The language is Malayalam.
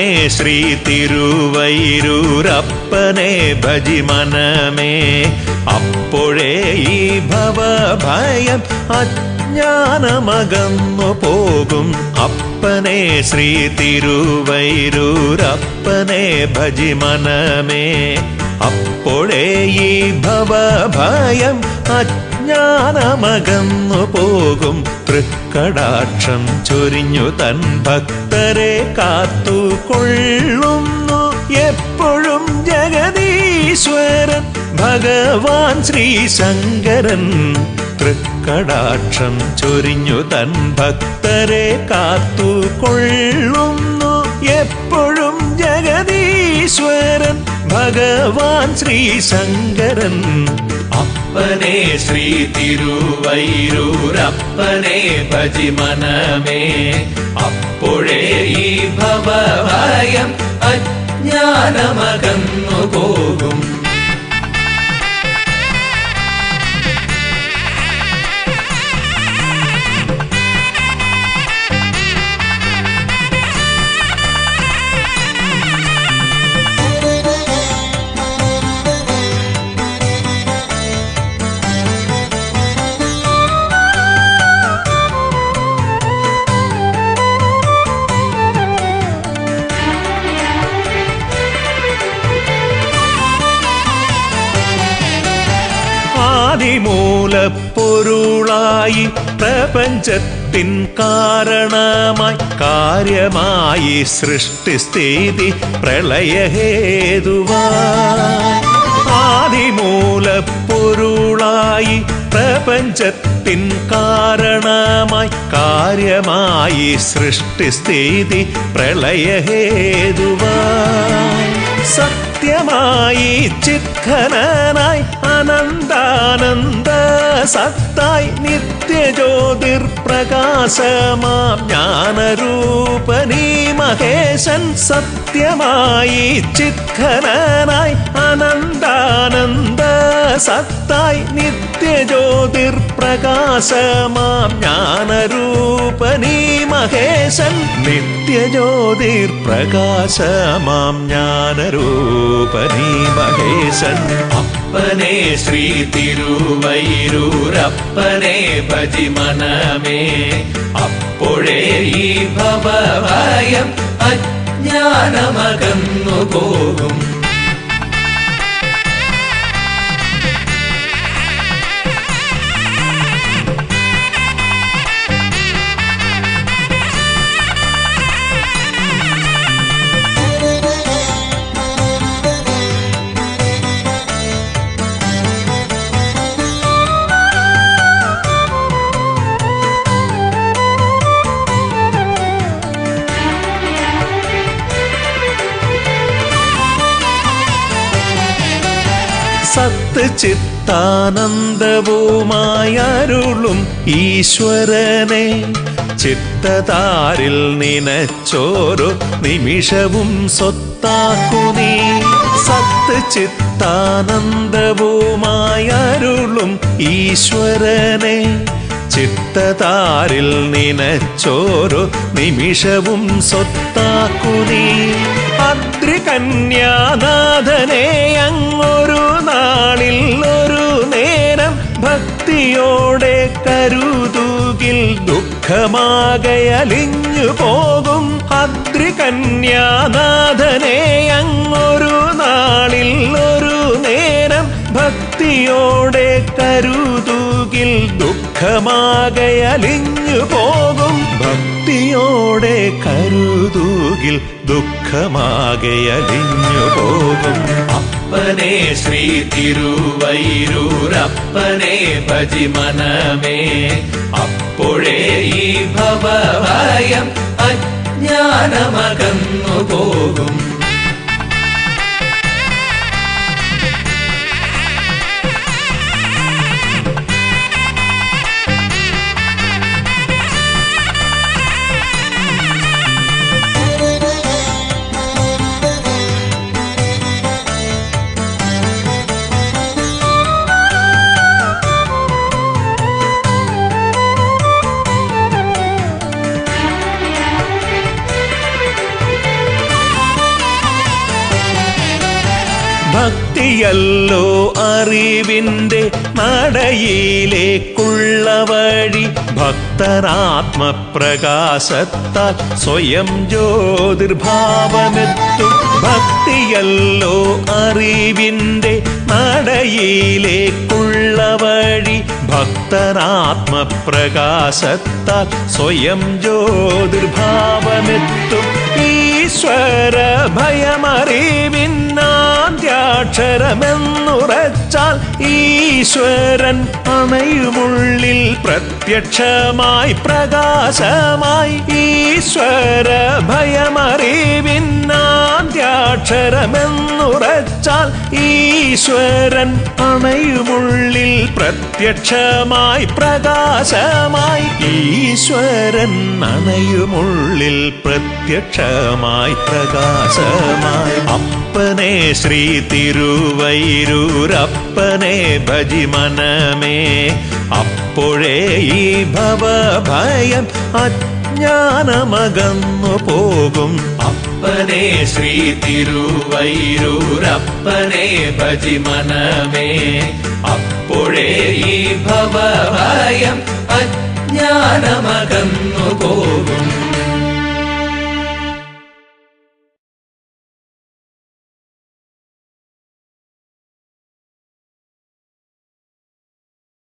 അപ്പനെ ശ്രീ തിരുവൈരൂരപ്പനെ ഭജിമനമേ അപ്പോഴേ ഈ ഭവഭയം അജ്ഞാനമകന്നു പോകും. അപ്പനെ ശ്രീ തിരുവൈരൂരപ്പനെ ഭജിമനമേ അപ്പോഴേ ഈ ഭവഭയം അജ്ഞാനമകന്നു പോകും. തൃക്കടാക്ഷം ചൊരിഞ്ഞു തൻ ഭക്തരെ കാത്തുകൊള്ളുന്നു. എപ്പോഴും ജഗദീശ്വരൻ ഭഗവാൻ ശ്രീശങ്കരൻ. തൃക്കടാക്ഷം ചൊരിഞ്ഞു തൻ ഭക്തരെ കാത്തുകൊള്ളുന്നു. എപ്പോഴും ജഗദീശ്വരൻ ഭഗവാൻ ശ്രീശങ്കരൻ. അപ്പനെ ശ്രീ തിരുവൈരൂരപ്പനെ ഭജിമനമേ അപ്പോഴേ ഈ ഭവഭയം അജ്ഞാനമകന്നു പോകും. ആദിമൂലപ്പൊരുളായി പ്രപഞ്ചത്തിൻ കാരണമായി കാര്യമായി സൃഷ്ടിസ്ഥിതി പ്രളയഹേതുവായി ആദിമൂലപ്പൊരുളായി പ്രപഞ്ചത്തിൻ കാരണമായി കാര്യമായി സൃഷ്ടി സ്ഥിതി പ്രളയഹേതുവായി സത്യമായി ചിത്ഖനനായി അനന്താനന്ദ സത്തായി നിത്യജ്യോതിർപ്രകാശമാം ജ്ഞാനരൂപനീ മഹേശൻ സത്യമായി ചിത്ഖനനായി അനന്താനന്ദ സത്തായി നിത്യജ്യോതിർപ്രകാശമാം ജ്ഞാനരൂപനീ മഹേശൻ. നിത്യജ്യോതിർപ്രകാശമാം ജ്ഞാനരൂപനീ മഹേശൻ. അപ്പനെ ശ്രീ തിരുവൈരൂരപ്പനെ ഭജിമനമേ അപ്പോഴേ ഈ ഭവഭയം അജ്ഞാനമകന്നു പോകും. സത്ത് ചിത്താനന്ദവുമായരുളും ഈശ്വരനെ. ചിത്തതാരിൽ നിനച്ചോരു നിമിഷവും സ്വത്താക്കുനീ സത്ത് ചിത്താനന്ദവുമായരുളും ഈശ്വരനെ. ചിത്തതാരിൽ നിനച്ചോരോ നിമിഷവും സ്വത്താക്കുനീ അദ്രികന്യാനാഥനെ അങ്ങൊരു നാളിൽ ഒരു നേരം ഭക്തിയോടെ കരുതൂകിൽ ദുഃഖമാകയലിഞ്ഞു പോകും. അദ്രികന്യാനാഥനെ അങ്ങൊരു നാളിൽ ഒരു നേരം ഭക്തിയോടെ കരുതുകിൽ ദുഃഖമാകയലിഞ്ഞു പോകും ഭക്തിയോടെ കരുതൂകിൽ ദുഃഖമാകയലിഞ്ഞു പോകും അപ്പനെ ശ്രീ തിരുവൈരൂരപ്പനെ ഭജിമനമേ അപ്പോഴേ ഈ ഭവഭയം അജ്ഞാനമകന്നു പോകും ഭക്തിയല്ലോ അറിവിന്റെ നടയിലേക്കുള്ള വഴി. ഭക്തരാത്മപ്രകാശത്താൽ സ്വയം ജ്യോതിർഭാവമെത്തും. ഭക്തിയല്ലോ അറിവിന്റെ നടയിലേക്കുള്ള വഴി. ഭക്തരാത്മപ്രകാശത്താൽ സ്വയം ജ്യോതിർഭാവമെത്തും. ഈശ്വര ഭയമറിവിന്നാദ്യാക്ഷരമെന്നുറച്ചാൽ ഈശ്വരൻ അണയുമുള്ളിൽ പ്രത്യക്ഷമായി പ്രകാശമായി ഈശ്വര ഭയമറിവിന്നാദ്യാക്ഷരമെന്നുറച്ചാൽ ഈശ്വരൻ അണയുമുള്ളിൽ പ്രത്യക്ഷമായി പ്രകാശമായി ഈശ്വരൻ അണയുമുള്ളിൽ പ്രത്യക്ഷമായി പ്രകാശമായി. അപ്പനെ ശ്രീ തിരുവൈരൂരപ്പനെ ഭജിമനമേ അപ്പോഴേ ഈ ഭവഭയം അജ്ഞാനമകന്നു പോകും. അപ്പനെ ശ്രീ തിരുവൈരൂരപ്പനെ ഭജിമനമേ അപ്പോഴേ ഈ ഭവഭയം അജ്ഞാനമകന്നു പോകും.